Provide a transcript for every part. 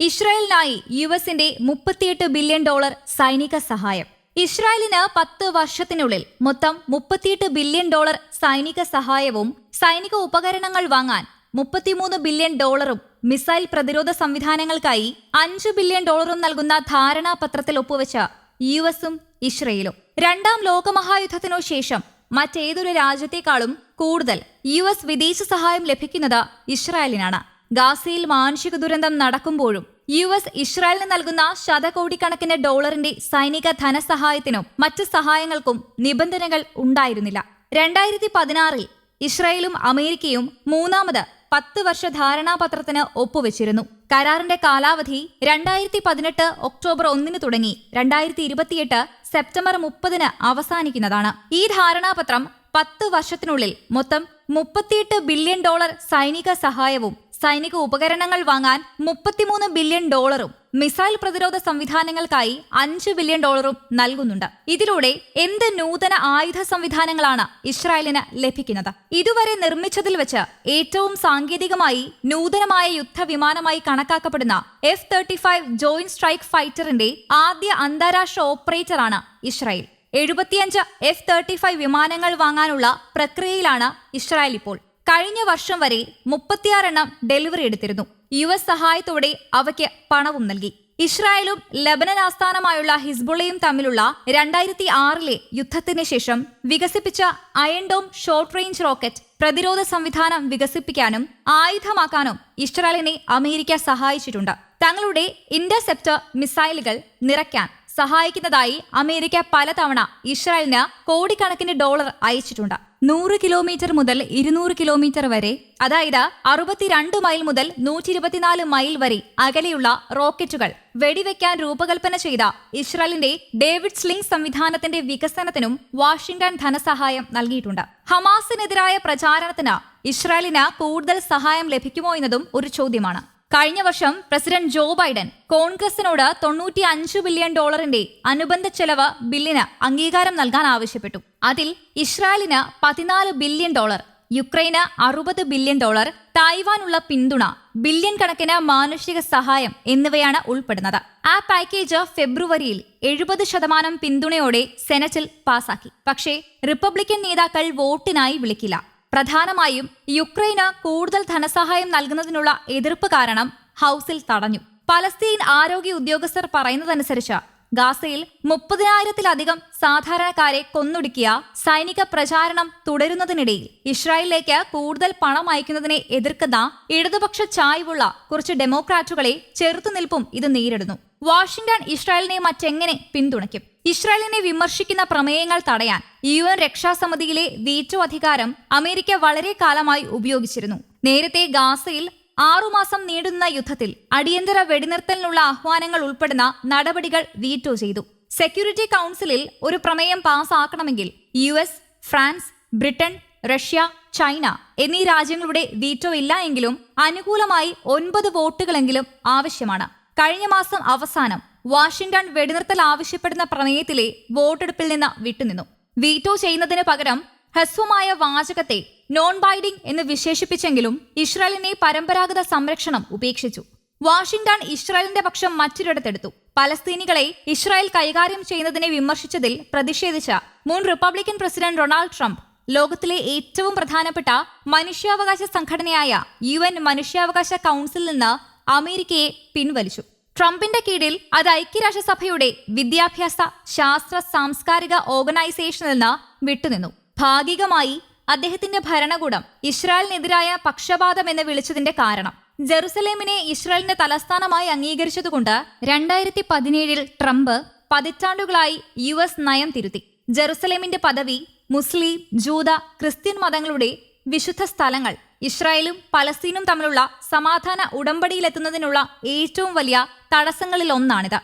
ഇസ്രായേലിനായി U എസിന്റെ മുപ്പത്തിയെട്ട് billion dollar സൈനിക സഹായം. ഇസ്രായേലിന് പത്ത് വർഷത്തിനുള്ളിൽ മൊത്തം മുപ്പത്തിയെട്ട് ബില്യൺ ഡോളർ സൈനിക സഹായവും സൈനിക ഉപകരണങ്ങൾ വാങ്ങാൻ മുപ്പത്തിമൂന്ന് ബില്യൺ ഡോളറും മിസൈൽ പ്രതിരോധ സംവിധാനങ്ങൾക്കായി അഞ്ച് ബില്യൺ ഡോളറും നൽകുന്ന ധാരണാപത്രത്തിൽ ഒപ്പുവെച്ച യു എസും ഇസ്രയേലും. രണ്ടാം ലോകമഹായുദ്ധത്തിനു ശേഷം മറ്റേതൊരു രാജ്യത്തെക്കാളും കൂടുതൽ യു എസ് വിദേശ സഹായം ലഭിക്കുന്നത് ഇസ്രായേലിനാണ്. ഗാസയിൽ മാനുഷിക ദുരന്തം നടക്കുമ്പോഴും യു എസ് ഇസ്രായേലിന് നൽകുന്ന ശതകോടിക്കണക്കിന് ഡോളറിന്റെ സൈനിക ധനസഹായത്തിനും മറ്റ് സഹായങ്ങൾക്കും നിബന്ധനകൾ ഉണ്ടായിരുന്നില്ല. രണ്ടായിരത്തി പതിനാറിൽ ഇസ്രായേലും അമേരിക്കയും മൂന്നാമത് പത്ത് വർഷ ധാരണാപത്രത്തിന് ഒപ്പുവെച്ചിരുന്നു. കരാറിന്റെ കാലാവധി രണ്ടായിരത്തി പതിനെട്ട് ഒക്ടോബർ ഒന്നിന് തുടങ്ങി രണ്ടായിരത്തി ഇരുപത്തിയെട്ട് സെപ്റ്റംബർ മുപ്പതിന് അവസാനിക്കുന്നതാണ്. ഈ ധാരണാപത്രം പത്ത് വർഷത്തിനുള്ളിൽ മൊത്തം മുപ്പത്തിയെട്ട് ബില്യൺ ഡോളർ സൈനിക സഹായവും സൈനിക ഉപകരണങ്ങൾ വാങ്ങാൻ മുപ്പത്തിമൂന്ന് ബില്യൺ ഡോളറും മിസൈൽ പ്രതിരോധ സംവിധാനങ്ങൾക്കായി അഞ്ച് ബില്യൺ ഡോളറും നൽകുന്നുണ്ട്. ഇതിലൂടെ എന്ത് നൂതന ആയുധ സംവിധാനങ്ങളാണ് ഇസ്രായേലിന് ലഭിക്കുന്നത്? ഇതുവരെ നിർമ്മിച്ചതിൽ വെച്ച് ഏറ്റവും സാങ്കേതികമായി നൂതനമായ യുദ്ധവിമാനമായി കണക്കാക്കപ്പെടുന്ന F thirty five joint strike ഫൈറ്ററിന്റെ ആദ്യ അന്താരാഷ്ട്ര ഓപ്പറേറ്ററാണ് ഇസ്രായേൽ. എഴുപത്തിയഞ്ച് എഫ് തേർട്ടി ഫൈവ് വിമാനങ്ങൾ വാങ്ങാനുള്ള പ്രക്രിയയിലാണ് ഇസ്രായേൽ ഇപ്പോൾ കഴിഞ്ഞ വർഷം വരെ മുപ്പത്തിയാറെണ്ണം ഡെലിവറി എടുത്തിരുന്നു. യു എസ് സഹായത്തോടെ അവയ്ക്ക് പണവും നൽകി. ഇസ്രായേലും ലബനൻ ആസ്ഥാനമായുള്ള ഹിസ്ബുള്ളയും തമ്മിലുള്ള രണ്ടായിരത്തി ആറിലെ യുദ്ധത്തിന് ശേഷം വികസിപ്പിച്ച അയൺഡോം ഷോർട്ട് റേഞ്ച് റോക്കറ്റ് പ്രതിരോധ സംവിധാനം വികസിപ്പിക്കാനും ആയുധമാക്കാനും ഇസ്രായേലിനെ അമേരിക്ക സഹായിച്ചിട്ടുണ്ട്. തങ്ങളുടെ ഇന്റർസെപ്റ്റർ മിസൈലുകൾ നിറയ്ക്കാൻ സഹായിക്കുന്നതായി അമേരിക്ക പലതവണ ഇസ്രായേലിന് കോടിക്കണക്കിന് ഡോളർ അയച്ചിട്ടുണ്ട്. നൂറ് കിലോമീറ്റർ മുതൽ ഇരുന്നൂറ് കിലോമീറ്റർ വരെ അതായത് അറുപത്തിരണ്ട് മൈൽ മുതൽ നൂറ്റി ഇരുപത്തിനാല് മൈൽ വരെ അകലെയുള്ള റോക്കറ്റുകൾ വെടിവെക്കാൻ രൂപകൽപ്പന ചെയ്ത ഇസ്രായേലിന്റെ ഡേവിഡ് സ്ലിംഗ് സംവിധാനത്തിന്റെ വികസനത്തിനും വാഷിംഗ്ടൺ ധനസഹായം നൽകിയിട്ടുണ്ട്. ഹമാസിനെതിരായ പ്രചാരണത്തിന് ഇസ്രായേലിന് കൂടുതൽ സഹായം ലഭിക്കുമോ എന്നതും ഒരു ചോദ്യമാണ്. കഴിഞ്ഞ വർഷം പ്രസിഡന്റ് ജോ ബൈഡൻ കോൺഗ്രസിനോട് തൊണ്ണൂറ്റി അഞ്ച് ബില്യൺ ഡോളറിന്റെ അനുബന്ധ ചെലവ് ബില്ലിന് അംഗീകാരം നൽകാൻ ആവശ്യപ്പെട്ടു. അതിൽ ഇസ്രായേലിന് പതിനാല് ബില്യൺ ഡോളർ യുക്രൈന് അറുപത് ബില്യൺ ഡോളർ തായ്വാനുള്ള പിന്തുണ ബില്യൺ കണക്കിന് മാനുഷിക സഹായം എന്നിവയാണ് ഉൾപ്പെടുന്നത്. ആ പാക്കേജ് ഫെബ്രുവരിയിൽ എഴുപത് ശതമാനം പിന്തുണയോടെ സെനറ്റിൽ പാസാക്കി. പക്ഷേ റിപ്പബ്ലിക്കൻ നേതാക്കൾ വോട്ടിനായി വിളിക്കില്ല. പ്രധാനമായും യുക്രൈന് കൂടുതൽ ധനസഹായം നൽകുന്നതിനുള്ള എതിർപ്പ് കാരണം ഹൌസിൽ തടഞ്ഞു. പലസ്തീൻ ആരോഗ്യ ഉദ്യോഗസ്ഥർ പറയുന്നതനുസരിച്ച് ഗാസയിൽ മുപ്പതിനായിരത്തിലധികം സാധാരണക്കാരെ കൊന്നൊടുക്കിയ സൈനിക പ്രചാരണം തുടരുന്നതിനിടയിൽ ഇസ്രായേലിലേക്ക് കൂടുതൽ പണം അയക്കുന്നതിനെ എതിർക്കുന്ന ഇടതുപക്ഷ ചായ്വുള്ള കുറച്ച് ഡെമോക്രാറ്റുകളെ ചെറുത്തുനിൽപ്പും ഇത് നേരിടുന്നു. വാഷിംഗ്ടൺ ഇസ്രായേലിനെ മറ്റെങ്ങനെ പിന്തുണയ്ക്കും? ഇസ്രായേലിനെ വിമർശിക്കുന്ന പ്രമേയങ്ങൾ തടയാൻ യു എൻ രക്ഷാസമിതിയിലെ വീറ്റോ അധികാരം അമേരിക്ക വളരെ കാലമായി ഉപയോഗിച്ചിരുന്നു. നേരത്തെ ഗാസയിൽ ആറുമാസം നീടുന്ന യുദ്ധത്തിൽ അടിയന്തര വെടിനിർത്തലിനുള്ള ആഹ്വാനങ്ങൾ ഉൾപ്പെടുന്ന നടപടികൾ വീറ്റോ ചെയ്തു. സെക്യൂരിറ്റി കൗൺസിലിൽ ഒരു പ്രമേയം പാസ്സാക്കണമെങ്കിൽ U S France Britain Russia China എന്നീ രാജ്യങ്ങളുടെ വീറ്റോ ഇല്ല എങ്കിലും അനുകൂലമായി ഒൻപത് വോട്ടുകളെങ്കിലും ആവശ്യമാണ്. കഴിഞ്ഞ മാസം അവസാനം വാഷിംഗ്ടൺ വെടിനിർത്തൽ ആവശ്യപ്പെടുന്ന പ്രമേയത്തിലെ വോട്ടെടുപ്പിൽ നിന്ന് വിട്ടുനിന്നു. വീറ്റോ ചെയ്യുന്നതിന് പകരം ഹ്രസ്വമായ വാചകത്തെ നോൺ ബൈഡിംഗ് എന്ന് വിശേഷിപ്പിച്ചെങ്കിലും ഇസ്രായേലിനെ പരമ്പരാഗത സംരക്ഷണം ഉപേക്ഷിച്ചു. വാഷിംഗ്ടൺ ഇസ്രായേലിന്റെ പക്ഷം മറ്റൊരിടത്തെടുത്തു. പലസ്തീനികളെ ഇസ്രായേൽ കൈകാര്യം ചെയ്യുന്നതിനെ വിമർശിച്ചതിൽ പ്രതിഷേധിച്ച മുൻ റിപ്പബ്ലിക്കൻ പ്രസിഡന്റ് ഡൊണാൾഡ് ട്രംപ് ലോകത്തിലെ ഏറ്റവും പ്രധാനപ്പെട്ട മനുഷ്യാവകാശ സംഘടനയായ യു എൻ മനുഷ്യാവകാശ കൗൺസിൽ നിന്ന് അമേരിക്കയെ പിൻവലിച്ചു. ട്രംപിന്റെ കീഴിൽ അത് ഐക്യരാഷ്ട്രസഭയുടെ വിദ്യാഭ്യാസ ശാസ്ത്ര സാംസ്കാരിക ഓർഗനൈസേഷനിൽ നിന്ന് വിട്ടുനിന്നു. ഭാഗികമായി അദ്ദേഹത്തിന്റെ ഭരണകൂടം ഇസ്രായേലിനെതിരായ പക്ഷപാതം എന്ന് വിളിച്ചതിന്റെ കാരണം. ജെറുസലേമിനെ ഇസ്രായേലിന്റെ തലസ്ഥാനമായി അംഗീകരിച്ചതുകൊണ്ട് രണ്ടായിരത്തി പതിനേഴിൽ ട്രംപ് പതിറ്റാണ്ടുകളായി യു എസ് നയം തിരുത്തി. ജെറുസലേമിന്റെ പദവി മുസ്ലിം ജൂത ക്രിസ്ത്യൻ മതങ്ങളുടെ വിശുദ്ധ സ്ഥലങ്ങൾ ഇസ്രായേലും പലസ്തീനും തമ്മിലുള്ള സമാധാന ഉടമ്പടിയിലെത്തുന്നതിനുള്ള ഏറ്റവും വലിയ തടസ്സങ്ങളിൽ ഒന്നാണിത്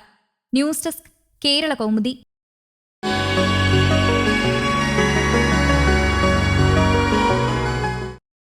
ന്യൂസ് ഡെസ്ക് കേരള കൗമുദി.